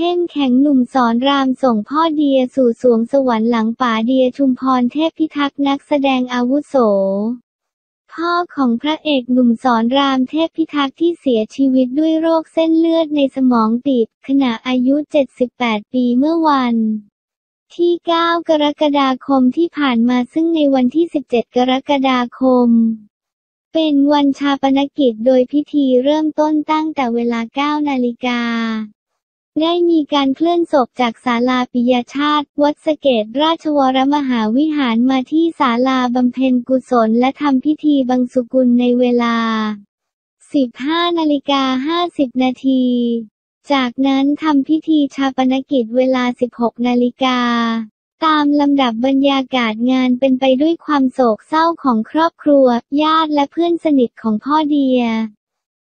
เข้มแข็งหนุ่มสอนรามส่งพ่อเดียสู่สวงสวรรค์หลังป่าเดียชุมพรเทพพิทักษ์นักแสดงอาวุโส พ่อของพระเอกหนุ่มสอนรามเทพพิทักษ์ที่เสียชีวิตด้วยโรคเส้นเลือดในสมองตีบขณะอายุ 78 ปีเมื่อวันที่ 9 กรกฎาคมที่ผ่านมาซึ่งในวันที่ 17 กรกฎาคม เป็นวันชาปนกิจโดยพิธีเริ่มต้นตั้งแต่เวลา 9 นาฬิกา ได้มีการเคลื่อนศพจากศาลาปิยชาติ วัดสะเกตราชวรมหาวิหารมาที่ศาลาบำเพ็ญกุศลและทำพิธีบังสุกุลในเวลา 15นาฬิกา50 นาที จากนั้นทำพิธีชาปนกิจเวลา 16นาฬิกาตามลำดับบรรยากาศงานเป็นไปด้วยความโศกเศร้าของครอบครัว ญาติและเพื่อนสนิทของพ่อเดีย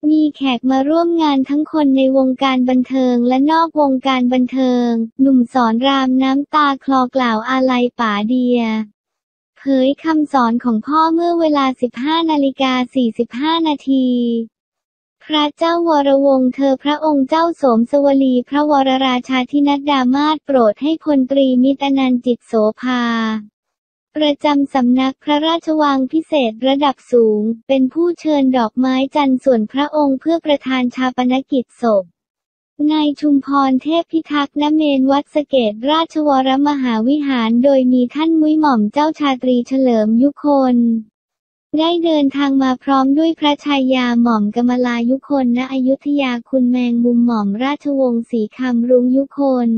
มีแขกมาร่วมงานทั้งคนในวงการบันเทิงและนอกวงการบันเทิง หนุ่มสอนรามน้ำตาคลอกล่าวอาลัยป๋าเดีย เผยคำสอนของพ่อเมื่อเวลา 15นาฬิกา45 นาทีพระเจ้าวรวงเธอพระองค์เจ้าสมสวลีพระวรราชาธินัดดามาศโปรดให้พลตรีมิตรนันจิตโสภา ประจำสำนักพระราชวังพิเศษระดับสูง เป็นผู้เชิญดอกไม้จันทร์ส่วนพระองค์เพื่อประธานชาปนกิจศพนายชุมพรเทพพิทักษ์ณเมนวัดสเกตราชวรมหาวิหารโดยมีท่านมุ้ยหม่อมเจ้าชาตรีเฉลิมยุคน ได้เดินทางมาพร้อมด้วยพระชายาหม่อมกมลายุคนณอยุธยาคุณแมงมุมหม่อมราชวงศ์ศรีคำรุ้งยุคน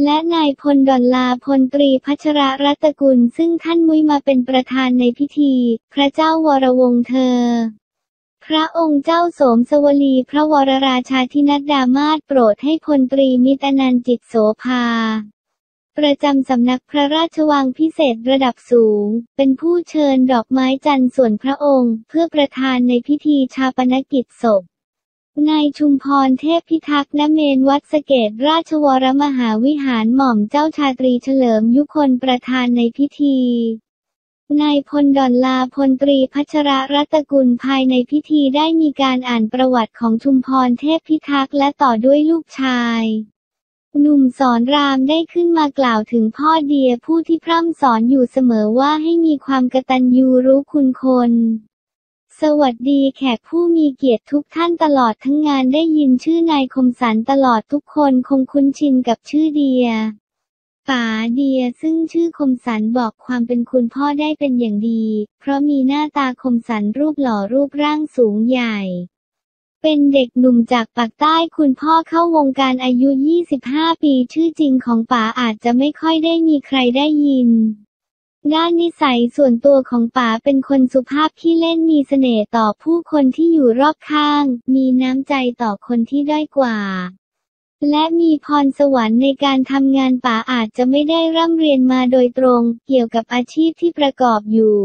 และนายพลดอลลาพลตรีพัชรรัตกุล ซึ่งท่านมุ้ยมาเป็นประธานในพิธี พระเจ้าวรวงศ์เธอ พระองค์เจ้าโสมสวลี พระวรราชาธินัดดามาศโปรดให้พลตรีมิตรนันจิตโสภา ประจำสำนักพระราชวังพิเศษระดับสูง เป็นผู้เชิญดอกไม้จันทร์ส่วนพระองค์ เพื่อประธานในพิธีชาปนกิจศพ นายชุมพรเทพพิทักษ์ณเมนวัดสเกตราชวรมหาวิหารหม่อมเจ้าชาตรีเฉลิมยุคนประธานในพิธีนายพลดอนลาพลตรีพัชรรัตกุลภายในพิธีได้มีการอ่านประวัติของชุมพรเทพพิทักษ์และต่อด้วยลูกชายหนุ่มสอนรามได้ขึ้นมากล่าวถึงพ่อเดียผู้ที่พร่ำสอนอยู่เสมอว่าให้มีความกตัญญูรู้คุณคน สวัสดีแขกผู้มีเกียรติทุกท่านตลอดทั้งงานได้ยินชื่อนายคมสันตลอดทุกคนคงคุ้นชินกับชื่อเดียป๋าเดียซึ่งชื่อคมสันบอกความเป็นคุณพ่อได้เป็นอย่างดี เพราะมีหน้าตาคมสันรูปหล่อรูปร่างสูงใหญ่ เป็นเด็กหนุ่มจากปากใต้คุณพ่อเข้าวงการอายุ 25 ปีชื่อจริงของป๋าอาจจะไม่ค่อยได้มีใครได้ยิน ด้านนิสัยส่วนตัวของป๋าเป็นคนสุภาพขี้เล่นมีเสน่ห์ต่อผู้คนที่อยู่รอบข้าง มีน้ำใจต่อคนที่ด้อยกว่า และมีพรสวรรค์ในการทำงานป๋าอาจจะไม่ได้ร่ำเรียนมาโดยตรง เกี่ยวกับอาชีพที่ประกอบอยู่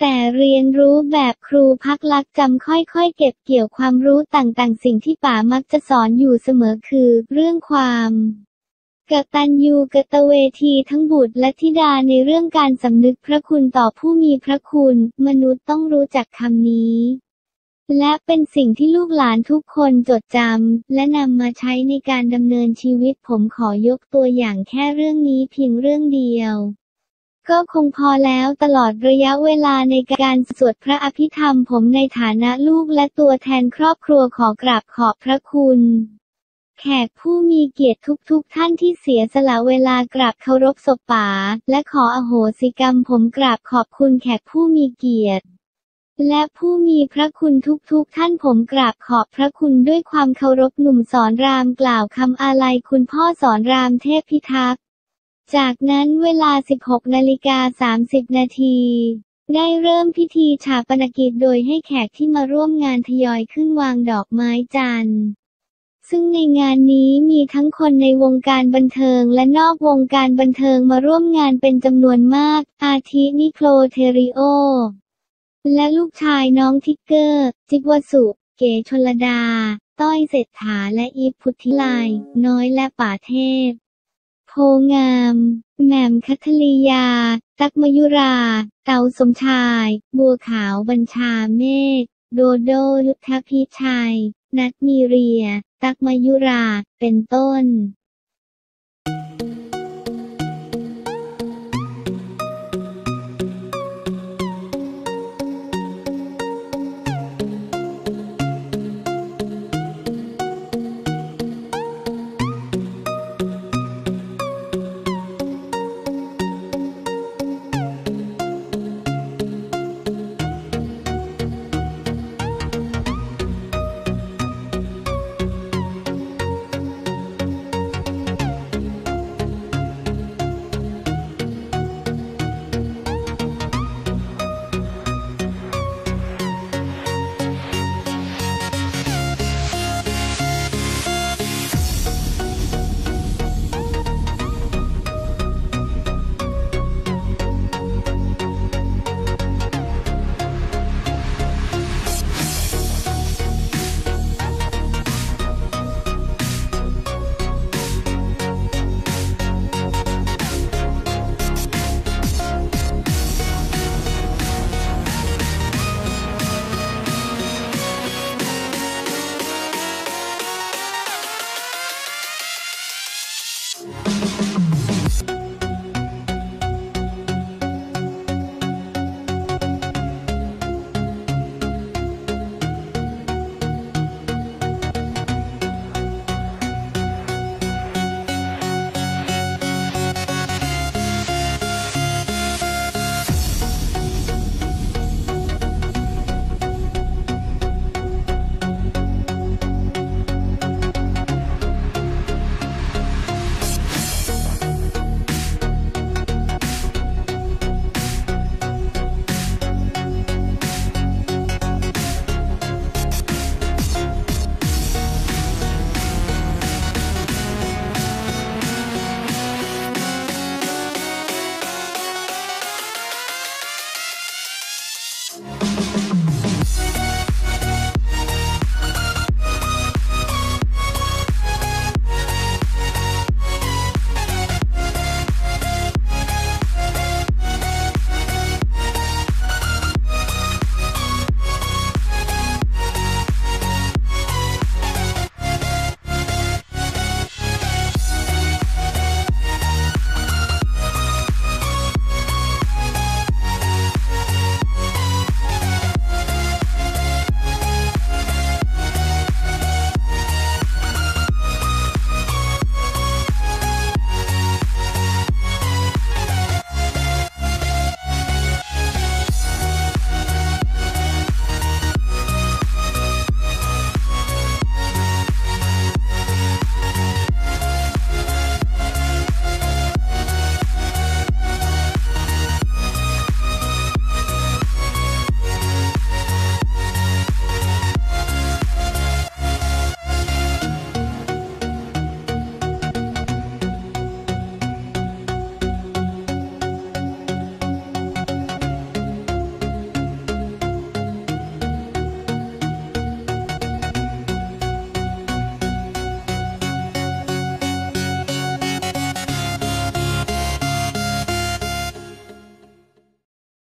แต่เรียนรู้แบบครูพักลักจำค่อยๆ เก็บเกี่ยวความรู้ต่างๆ สิ่งที่ป๋ามักจะสอนอยู่เสมอคือ เรื่องความ กตัญญูกตเวทีทั้งบุตรและธิดาในเรื่องการสำนึกพระคุณต่อผู้มีพระคุณ มนุษย์ต้องรู้จักคำนี้ และเป็นสิ่งที่ลูกหลานทุกคนจดจำและนำมาใช้ในการดำเนินชีวิตผมขอยกตัวอย่างแค่เรื่องนี้เพียงเรื่องเดียวก็คงพอแล้วตลอดระยะเวลาในการสวดพระอภิธรรมผมในฐานะลูกและตัวแทนครอบครัวขอกราบขอบพระคุณ แขกผู้มีเกียรติทุกๆทท่านที่เสียสละเวลากราบเคารพศพป๋าและขออโหสิกรรมผมกราบขอบคุณแขกผู้มีเกียรติ และผู้มีพระคุณทุกๆทท่านผมกราบขอบพระคุณด้วยความเคารพหนุ่มสอนรามกล่าวคำอาลัยคุณพ่อสอนรามเทพพิทักษ์ จากนั้นเวลา 16นาฬิกา30 นาทีได้เริ่มพิธีชาปนกิจโดยให้แขกที่มาร่วมงานทยอยขึ้นวางดอกไม้จันทร์ ซึ่งในงานนี้มีทั้งคนในวงการบันเทิงและนอกวงการบันเทิงมาร่วมงานเป็นจำนวนมาก อาทินิโคลเทริโอ และลูกชายน้องทิกเกอร์ จิกวสุ เก๋ชลดา ต้อยเศรษฐาและอีฟพุทธิไลยน้อยและป่าเทพ โพงาม แหม่มคัทลียา ตักมยุรา เตาสมชาย บัวขาวบัญชาเมฆ โดโดยุทธพิชัย นัทมีเรีย ตักมายุรา เป็นต้น